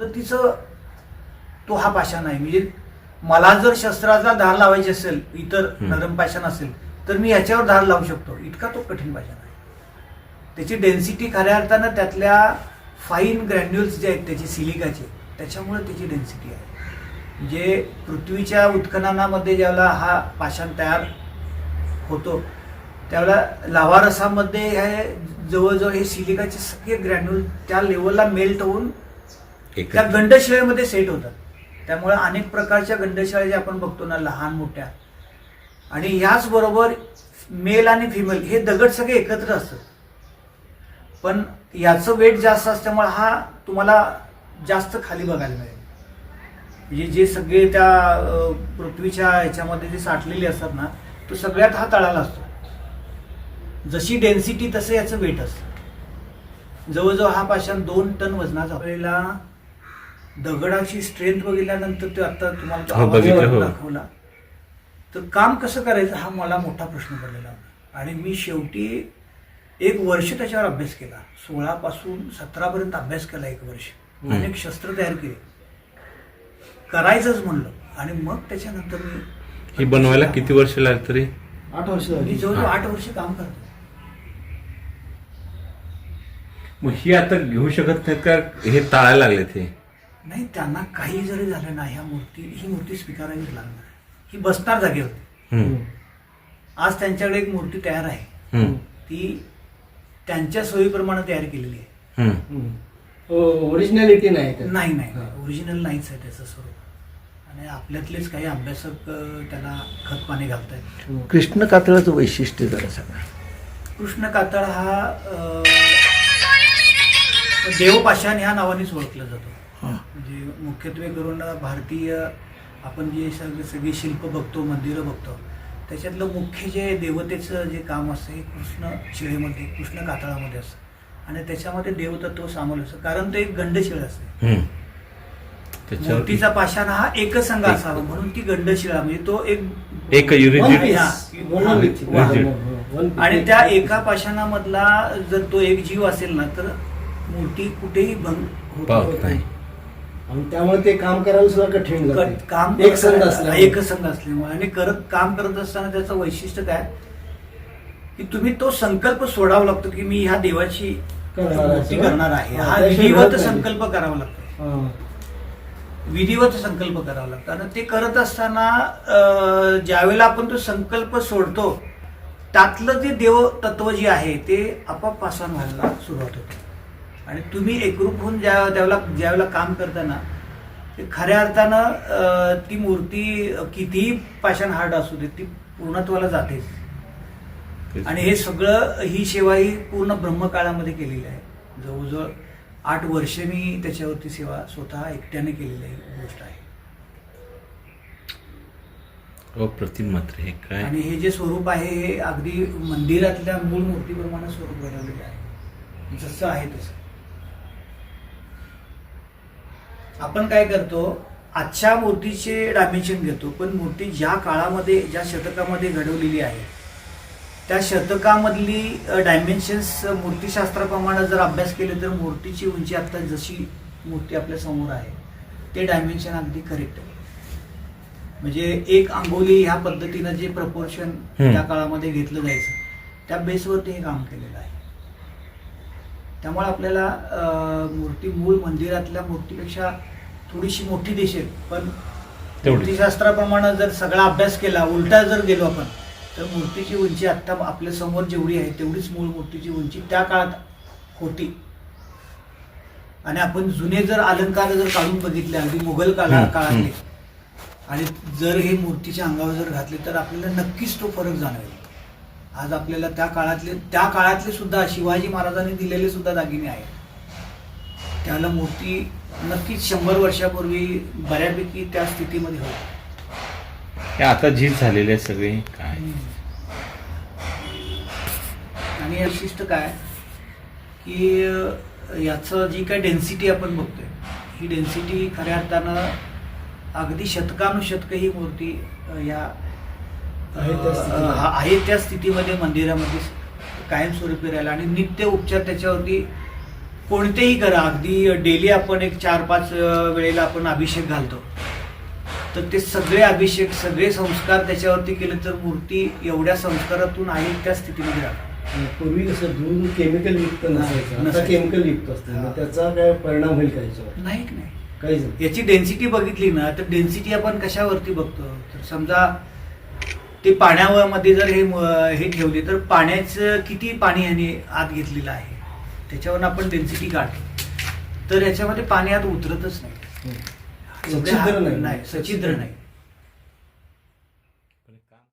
पद्धतीचं तो हा पाषाण आहे. म्हणजे मला जर शस्त्राचा धार लावायची असेल इतर. नरम पाषाण असेल तर मी याच्यावर धार लावू शकतो. इतका तो कठीण पाषाण आहे. त्याची डेन्सिटी खऱ्या अर्थानं त्यातल्या फाईन ग्रॅन्युल्स जे आहेत त्याचे सिलिकाचे त्याच्यामुळे त्याची डेन्सिटी आहे. म्हणजे पृथ्वीच्या उत्खननामध्ये ज्यावेळेला हा पाषाण तयार होतो त्यावेळेला लावा रसामध्ये हे जवळजवळ हे सिलिकाचे सगळे ग्रॅन्युल त्या लेवलला मेल्ट होऊन त्या गंडशिळेमध्ये सेट होतात. त्यामुळे अनेक प्रकारच्या गंडशिळा ज्या आपण बघतो ना लहान मोठ्या. आणि ह्याच बरोबर मेल आणि फिमेल हे दगड सगळे एकत्र असतात. पण याचं वेट जास्त असल्यामुळे हा तुम्हाला जास्त खाली बघायला मिळेल. म्हणजे जे सगळे त्या पृथ्वीच्या ह्याच्यामध्ये जे साठलेले असतात ना तो सगळ्यात हा तळाला असतो. जशी डेन्सिटी तसं याचं वेट असतं. जवळजवळ हा पाषाण दोन टन वजनाचा. आपल्याला दगडाची स्ट्रेंथ बघितल्यानंतर ते आता तुम्हाला तो हो, हो. दाखवला. तर काम कसं करायचं हा मला मोठा प्रश्न पडलेला होता. आणि मी शेवटी एक वर्ष त्याच्यावर अभ्यास केला. सोळा पासून सतरा पर्यंत अभ्यास केला एक वर्ष. अनेक शस्त्र तयार केले. करायचंच म्हणलं. आणि मग त्याच्यानंतर मी ही बनवायला किती वर्ष लागली तरी? आठ वर्ष मी झाली जवळजवळ. आठ वर्ष काम करतो. मग ही आता घेऊ शकत नाहीत का? हे टाळायला लागले ते नाही त्यांना काही जरी झालं ना ह्या मूर्ती ही मूर्ती स्वीकारावीच लागणार ही बसणार जागेवरती हम्म. आज त्यांच्याकडे एक मूर्ती तयार आहे. ती त्यांच्या सोयीप्रमाणे तयार केलेली आहे. ओरिजिनॅलिटी नाही त्यात. नाही नाही हा. ओरिजिनल नाहीच आहे त्याचं स्वरूप आणि आपल्यातलेच काही अभ्यासक त्याला खत पाणी घालतायत हम्म. कृष्ण कातळाचं वैशिष्ट्य जरा सांगा कृष्ण कातळ हा देवपाषाण ह्या नावानेच ओळखला जातो हा. म्हणजे मुख्यत्वे करून भारतीय आपण जे सगळे सगळी शिल्प बघतो मंदिरं बघतो त्याच्यातलं मुख्य जे देवतेचं जे काम असतं हे कृष्ण शिळेमध्ये कृष्ण कातळामध्ये असतं. आणि त्याच्यामध्ये देवतत्व सामील असतं. कारण ते एक गंडशिळ असते. मूर्तीचा पाषाण हा एकसंघ एक- असावा. म्हणून ती गंडशिळा म्हणजे तो एक एक आणि. त्या एका पाषाणामधला जर तो एक जीव असेल ना तर मूर्ती कुठेही भंग होत नाही. आणि त्यामुळे ते काम करायला सुद्धा कठीण जाते काम एक संघ असल्यामुळे. एक संघ असल्यामुळे आणि करत काम करत असताना त्याचं वैशिष्ट्य काय की तुम्ही तो संकल्प सोडावा लागतो की मी ह्या देवाची करणार आहे. मूर्ती करणार आहे हा, हा त्याशिवाय विधिवत होत नाही. संकल्प करावा लागतो हा. विधिवत संकल्प करावा लागतो आणि ते करत असताना अं, ज्यावेळेला आपण तो संकल्प सोडतो त्यातलं जे देव तत्व जे आहे ते आपोआप पासन व्हायला सुरुवात होते आणि तुम्ही एकरूप होऊन ज्या त्यावेळेला ज्यावेळेला काम करताना ते खऱ्या अर्थानं ती मूर्ती कितीही पाषाण हार्ड असू दे ती पूर्णत्वाला जातेच. आणि हे सगळं ही सेवा ही पूर्ण ब्रह्मकाळामध्ये केलेली आहे. जवळजवळ आठ वर्ष मी त्याच्यावरती सेवा स्वतः एकट्याने केलेली गोष्ट आहे. अप्रतिम मात्र हे काय? आणि हे जे स्वरूप आहे हे अगदी मंदिरातल्या मूळ मूर्तीप्रमाणे स्वरूप बनवलेले आहे. जसं आहे तसं. आपण काय करतो आजच्या मूर्तीचे डायमेन्शन घेतो पण मूर्ती ज्या काळामध्ये ज्या शतकामध्ये घडवलेली आहे त्या शतकामधली डायमेन्शन्स मूर्तीशास्त्राप्रमाणे जर अभ्यास केले तर मूर्तीची उंची आता जशी मूर्ती आपल्यासमोर आहे ते डायमेन्शन अगदी करेक्ट आहे म्हणजे एक अंगोली ह्या पद्धतीनं जे प्रपोर्शन. त्या काळामध्ये घेतलं जायचं त्या बेसवरती हे काम केलेलं आहे त्यामुळे आपल्याला मूर्ती मूळ मंदिरातल्या मूर्तीपेक्षा थोडीशी मोठी दिसेल. पण. मूर्तीशास्त्राप्रमाणे जर सगळा अभ्यास केला उलटा जर गेलो आपण तर मूर्तीची उंची आत्ता आपल्यासमोर जेवढी आहे तेवढीच मूळ मूर्तीची उंची त्या काळात होती. आणि आपण जुने जर अलंकार जर काढून बघितले अगदी मुघल काळा काळातले आणि जर हे मूर्तीच्या अंगावर जर घातले तर आपल्याला नक्कीच तो फरक जाणवेल. आज आपल्याला त्या काळातले त्या काळातले सुद्धा शिवाजी महाराजांनी दिलेले सुद्धा दागिने आहेत. त्याला मूर्ती नक्कीच शंभर वर्षापूर्वी बऱ्यापैकी त्या स्थितीमध्ये होती. हे आता झीज झालेले आहे सगळे. काय? आणि विशिष्ट काय? की याचं जी काय डेन्सिटी आपण बघतोय ही डेन्सिटी खऱ्या अर्थानं अगदी शतकानुशतक ही मूर्ती या आहे त्या स्थितीमध्ये. हा- मंदिरामध्ये कायमस्वरूपी राहिला आणि नित्य उपचार त्याच्यावरती कोणतेही करा. अगदी डेली आपण एक चार पाच वेळेला आपण अभिषेक घालतो. तर ते सगळे अभिषेक सगळे संस्कार त्याच्यावरती केले तर मूर्ती एवढ्या संस्कारातून आहे त्या स्थितीमध्ये राहते पूर्वी कसं दूध केमिकल युक्त नसायचं. केमिकल युक्त असतं. त्याचा काय परिणाम होईल का याच्यावर? नाही नाही. याची डेन्सिटी बघितली ना तर डेन्सिटी आपण कशावरती बघतो? तर समजा ते पाण्यामध्ये जर हे हे ठेवले तर पाण्याचं किती पाणी ह्याने आत घेतलेलं आहे? त्याच्यावर आपण डेन्सिटी काढतो. तर याच्यामध्ये पाणी आत उतरतच नाही. सच्छिद्र नाही. सच्छिद्र नाही.